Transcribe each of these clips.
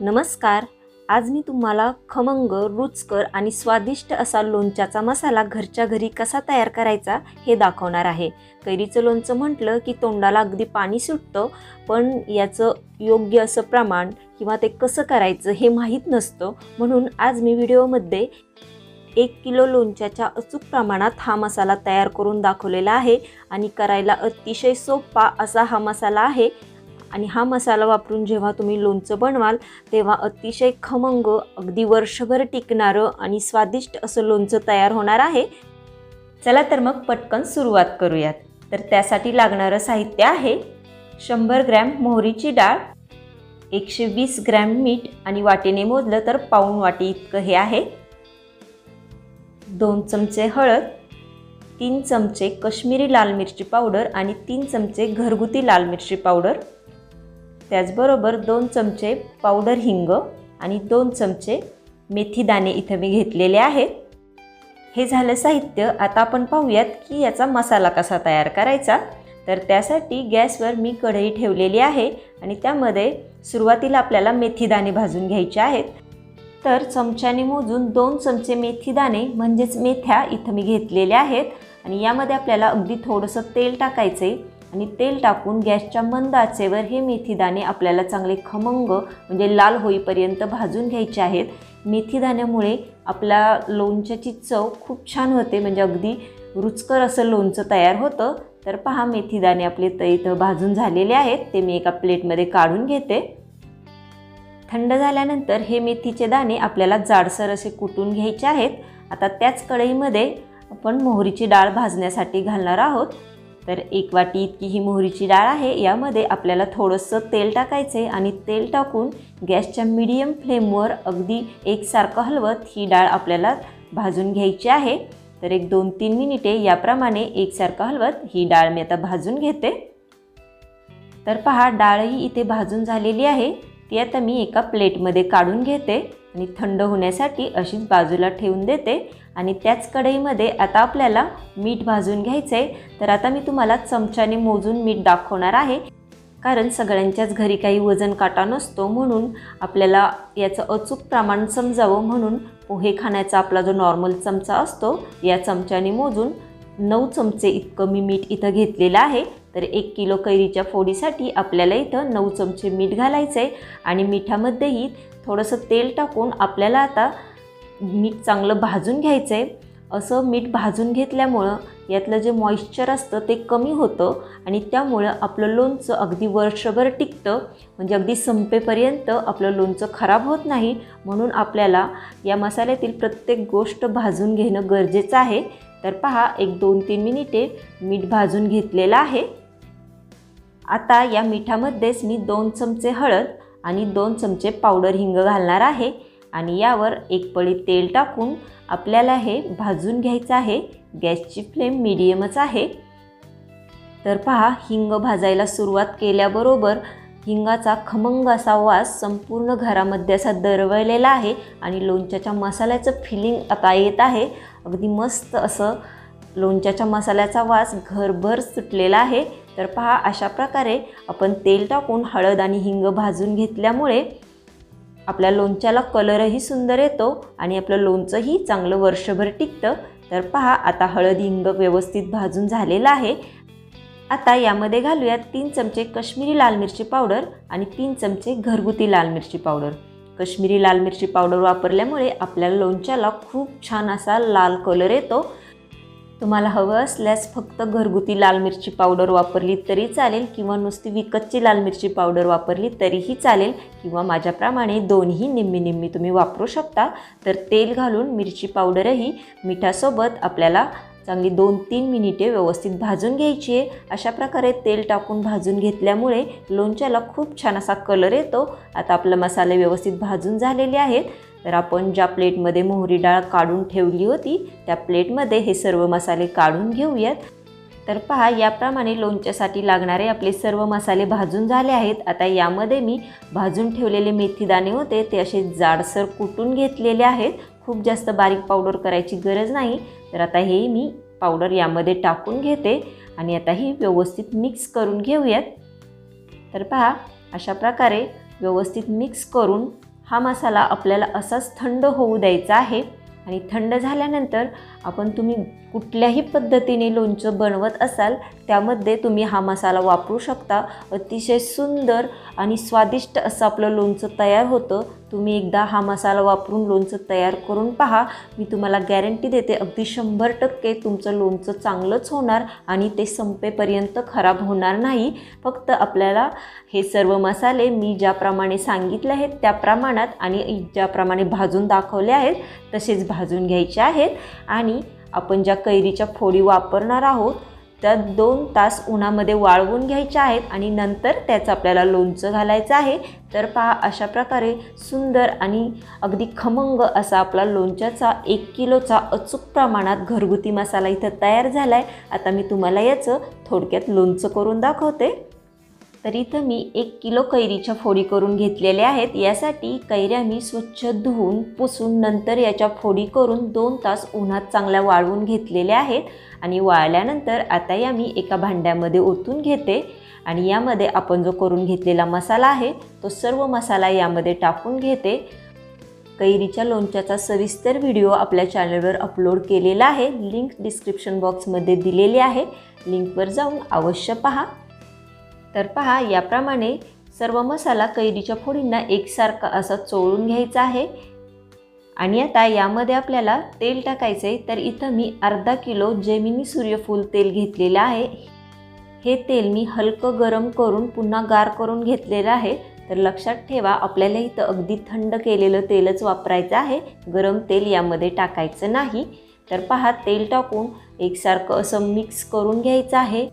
नमस्कार. आज मी तुम्हाला खमंग रुचकर आणि स्वादिष्ट असा लोणच्याचा मसाला घरच्या घरी कसा तयार करायचा हे दाखवणार आहे. कैरीचं लोणचं म्हटलं की तोंडाला अगदी पाणी सुटतं पण याचं योग्य असं प्रमाण किंवा ते कसं करायचं हे माहीत नसतं. म्हणून आज मी व्हिडिओमध्ये एक किलो लोणच्याच्या अचूक प्रमाणात हा मसाला तयार करून दाखवलेला आहे आणि करायला अतिशय सोपा असा हा मसाला आहे. आणि हा मसाला वापरून जेव्हा तुम्ही लोणचं बनवाल तेव्हा अतिशय खमंग अगदी वर्षभर टिकणारं आणि स्वादिष्ट असं लोणचं तयार होणार आहे. चला तर मग पटकन सुरुवात करूयात. तर त्यासाठी लागणारं साहित्य आहे शंभर ग्रॅम मोहरीची डाळ एकशे वीस ग्रॅम मीठ आणि वाटीने मोजलं तर पाऊण वाटी इतकं हे आहे. दोन चमचे हळद तीन चमचे कश्मीरी लाल मिरची पावडर आणि तीन चमचे घरगुती लाल मिरची पावडर. त्याचबरोबर दोन चमचे पावडर हिंग आणि दोन चमचे मेथी दाणे इथं मी घेतलेले आहेत. हे झालं साहित्य. आता आपण पाहूयात की याचा मसाला कसा तयार करायचा. तर त्यासाठी गॅसवर मी कढई ठेवलेली आहे आणि त्यामध्ये सुरुवातीला आपल्याला मेथी दाणे भाजून घ्यायचे आहेत. तर चमच्याने मोजून दोन चमचे मेथी दाणे म्हणजेच मेथ्या इथं मी घेतलेल्या आहेत. आणि यामध्ये आपल्याला अगदी थोडंसं तेल टाकायचं आहे आणि तेल टाकून गॅसच्या मंद आचेवर हे मेथीदाणे आपल्याला चांगले खमंग म्हणजे लाल होईपर्यंत भाजून घ्यायचे आहेत. मेथीदाण्यामुळे आपल्या लोणच्याची चव खूप छान होते म्हणजे अगदी रुचकर असं लोणचं तयार होतं. तर पहा मेथीदाणे आपले त इथं भाजून झालेले आहेत. ते मी एका प्लेटमध्ये काढून घेते. थंड झाल्यानंतर हे मेथीचे दाणे आपल्याला जाडसर असे कुटून घ्यायचे आहेत. आता त्याच कढईमध्ये आपण मोहरीची डाळ भाजण्यासाठी घालणार आहोत. तर एक वाटी इतकी ही मोहरीची डाळ आहे. यामध्ये आपल्याला थोडंसं तेल टाकायचं आहे आणि तेल टाकून गॅसच्या मीडियम फ्लेमवर अगदी एकसारखं हलवत ही डाळ आपल्याला भाजून घ्यायची आहे. तर एक दोन तीन मिनिटे याप्रमाणे एकसारखं हलवत ही डाळ मी आता भाजून घेते. तर पहा डाळही इथे भाजून झालेली आहे. ती आता मी एका प्लेटमध्ये काढून घेते. आणि थंड होण्यासाठी अशीच बाजूला ठेवून देते. आणि त्याच कढईमध्ये आता आपल्याला मीठ भाजून घ्यायचं आहे तर आता मी तुम्हाला चमच्याने मोजून मीठ दाखवणार आहे. कारण सगळ्यांच्याच घरी काही वजन काटा नसतो म्हणून आपल्याला याचं अचूक प्रमाण समजावं म्हणून पोहे खाण्याचा आपला जो नॉर्मल चमचा असतो या चमच्याने मोजून नऊ चमचे इतकं मी मीठ इथं घेतलेलं आहे. तर एक किलो कैरीच्या फोडीसाठी आपल्याला इथं नऊ चमचे मीठ घालायचं आहे आणि मिठामध्येही थोडंसं तेल टाकून आपल्याला आता मीठ चांगलं भाजून घ्यायचं आहे असं मीठ भाजून घेतल्यामुळं यातलं जे मॉइश्चर असतं ते कमी होतं आणि त्यामुळं आपलं लोणचं अगदी वर्षभर टिकतं. म्हणजे अगदी संपेपर्यंत आपलं लोणचं खराब होत नाही. म्हणून आपल्याला या मसाल्यातील प्रत्येक गोष्ट भाजून घेणं गरजेचं आहे. तर पहा एक दोन तीन मिनिटे मीठ भाजून घेतलेलं आहे. आता या मिठामध्येच मी दोन चमचे हळद आणि दोन चमचे पावडर हिंग घालणार आहे. आणि यावर एक पळी तेल टाकून आपल्याला हे भाजून घ्यायचं आहे. गॅसची फ्लेम मिडियमच आहे. तर पहा हिंग भाजायला सुरुवात केल्याबरोबर हिंगाचा खमंग असा वास संपूर्ण घरामध्ये असा दरवळलेला आहे आणि लोणच्याच्या मसाल्याचं फिलिंग आता येत आहे. अगदी मस्त असं लोणच्याच्या मसाल्याचा वास घरभर सुटलेला आहे. तर पहा अशा प्रकारे आपण तेल टाकून हळद आणि हिंग भाजून घेतल्यामुळे आपल्या लोणच्याला कलरही सुंदर येतो आणि आपलं लोणचंही चांगलं वर्षभर टिकतं. तर पहा आता हळद हिंग व्यवस्थित भाजून झालेलं आहे. आता यामध्ये घालूयात तीन चमचे कश्मीरी लाल मिरची पावडर आणि तीन चमचे घरगुती लाल मिरची पावडर. कश्मीरी लाल मिरची पावडर वापरल्यामुळे आपल्या लोणच्याला खूप छान असा लाल कलर येतो तुम्हाला हवं असल्यास फक्त घरगुती लाल मिरची पावडर वापरली तरी चालेल किंवा नुसती विकतची लाल मिरची पावडर वापरली तरीही चालेल किंवा माझ्याप्रमाणे दोन्ही निम्मी निम्मी तुम्ही वापरू शकता. तर तेल घालून मिरची पावडरही मिठासोबत आपल्याला चांगली दोन तीन मिनिटे व्यवस्थित भाजून घ्यायची आहे. अशा प्रकारे तेल टाकून भाजून घेतल्यामुळे लोणच्याला खूप छान असा कलर येतो. आता आपलं मसाले व्यवस्थित भाजून झालेले आहेत. तर आपण ज्या प्लेटमध्ये मोहरी डाळ काढून ठेवली होती त्या प्लेटमध्ये हे सर्व मसाले काढून घेऊयात. तर पहा याप्रमाणे लोणच्यासाठी लागणारे आपले सर्व मसाले भाजून झाले आहेत. आता यामध्ये मी भाजून ठेवलेले मेथी दाणे होते ते असे जाडसर कुटून घेतलेले आहेत. खूप जास्त बारीक पावडर करायची गरज नाही. तर आता हे मी पावडर यामध्ये टाकून घेते आणि आता ही व्यवस्थित मिक्स करून घेऊयात. तर पहा अशा प्रकारे व्यवस्थित मिक्स करून हा मसाला आपल्याला असाच थंड होऊ द्यायचा आहे आणि थंड झाल्यानंतर आपण तुम्ही कुठल्याही पद्धतीने लोणचं बनवत असाल त्यामध्ये तुम्ही हा मसाला वापरू शकता. अतिशय सुंदर आणि स्वादिष्ट असं आपलं लोणचं तयार होतं. तुम्ही एकदा हा मसाला वापरून लोणचं तयार करून पहा. मी तुम्हाला गॅरंटी देते अगदी शंभर टक्के तुमचं लोणचं चांगलंच होणार आणि ते संपेपर्यंत खराब होणार नाही. फक्त आपल्याला हे सर्व मसाले मी ज्याप्रमाणे सांगितले आहेत त्या प्रमाणात आणि ज्याप्रमाणे भाजून दाखवले आहेत तसेच भाजून घ्यायचे आहेत. आणि आपण ज्या कैरीच्या फोडी वापरणार आहोत त्या दोन तास उन्हामध्ये वाळवून घ्यायच्या आहेत आणि नंतर त्याचं आपल्याला लोणचं घालायचं आहे. तर पहा अशा प्रकारे सुंदर आणि अगदी खमंग असा आपला लोणच्याचा एक किलोचा अचूक प्रमाणात घरगुती मसाला इथं तयार झाला आहे आता मी तुम्हाला याचं थोडक्यात लोणचं करून दाखवते. तर इथं मी एक किलो कैरीच्या फोडी करून घेतलेल्या आहेत. यासाठी कैऱ्या मी स्वच्छ धुवून पुसून नंतर याच्या फोडी करून दोन तास उन्हात चांगल्या वाळवून घेतलेल्या आहेत. आणि वाळल्यानंतर आता या मी एका भांड्यामध्ये ओतून घेते. आणि यामध्ये आपण जो करून घेतलेला मसाला आहे तो सर्व मसाला यामध्ये टाकून घेते. कैरीच्या लोणच्याचा सविस्तर व्हिडिओ आपल्या चॅनलवर अपलोड केलेला आहे. लिंक डिस्क्रिप्शन बॉक्समध्ये दिलेली आहे. लिंकवर जाऊन अवश्य पहा. तर पहा याप्रमाणे सर्व मसाला कैरीच्या फोडींना एकसारखा असा चोळून घ्यायचा आहे. आणि आता यामध्ये आपल्याला तेल टाकायचं आहे तर इथं मी अर्धा किलो जेमिनी सूर्यफूल तेल घेतलेलं आहे. हे तेल मी हलकं गरम करून पुन्हा गार करून घेतलेलं आहे. तर लक्षात ठेवा आपल्याला इथं अगदी थंड केलेलं तेलच वापरायचं आहे. गरम तेल यामध्ये टाकायचं नाही. तर पहा तेल टाकून एकसारखं असं मिक्स करून घ्यायचं आहे.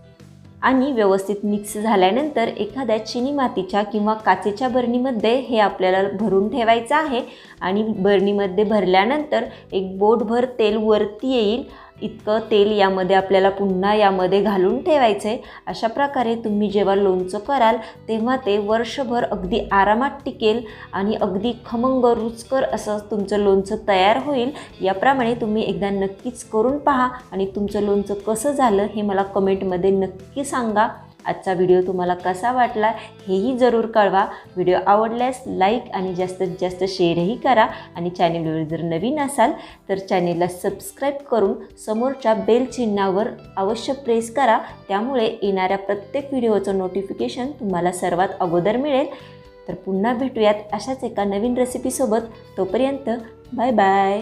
आणि व्यवस्थित मिक्स झाल्यानंतर एखाद्या चिनी मातीच्या किंवा काचेच्या बरणीमध्ये हे आपल्याला भरून ठेवायचं आहे. आणि बरणीमध्ये भरल्यानंतर एक बोटभर तेल वरती येईल. इतकं तेल यामध्ये आपल्याला पुन्हा यामध्ये घालून ठेवायचं आहे अशा प्रकारे तुम्ही जेव्हा लोणचं कराल तेव्हा ते वर्षभर अगदी आरामात टिकेल आणि अगदी खमंग रुचकर असं तुमचं लोणचं तयार होईल. याप्रमाणे तुम्ही एकदा नक्कीच करून पहा आणि तुमचं लोणचं कसं झालं हे मला कमेंटमध्ये नक्की सांगा. आजचा व्हिडिओ तुम्हाला कसा वाटला हेही जरूर कळवा. व्हिडिओ आवडल्यास लाईक आणि जास्तीत जास्त शेअरही करा आणि चॅनेलवर जर नवीन असाल तर चॅनेलला सबस्क्राईब करून समोरच्या बेल चिन्हावर अवश्य प्रेस करा. त्यामुळे येणाऱ्या प्रत्येक व्हिडिओचं नोटिफिकेशन तुम्हाला सर्वात अगोदर मिळेल. तर पुन्हा भेटूयात अशाच एका नवीन रेसिपीसोबत तोपर्यंत बाय बाय.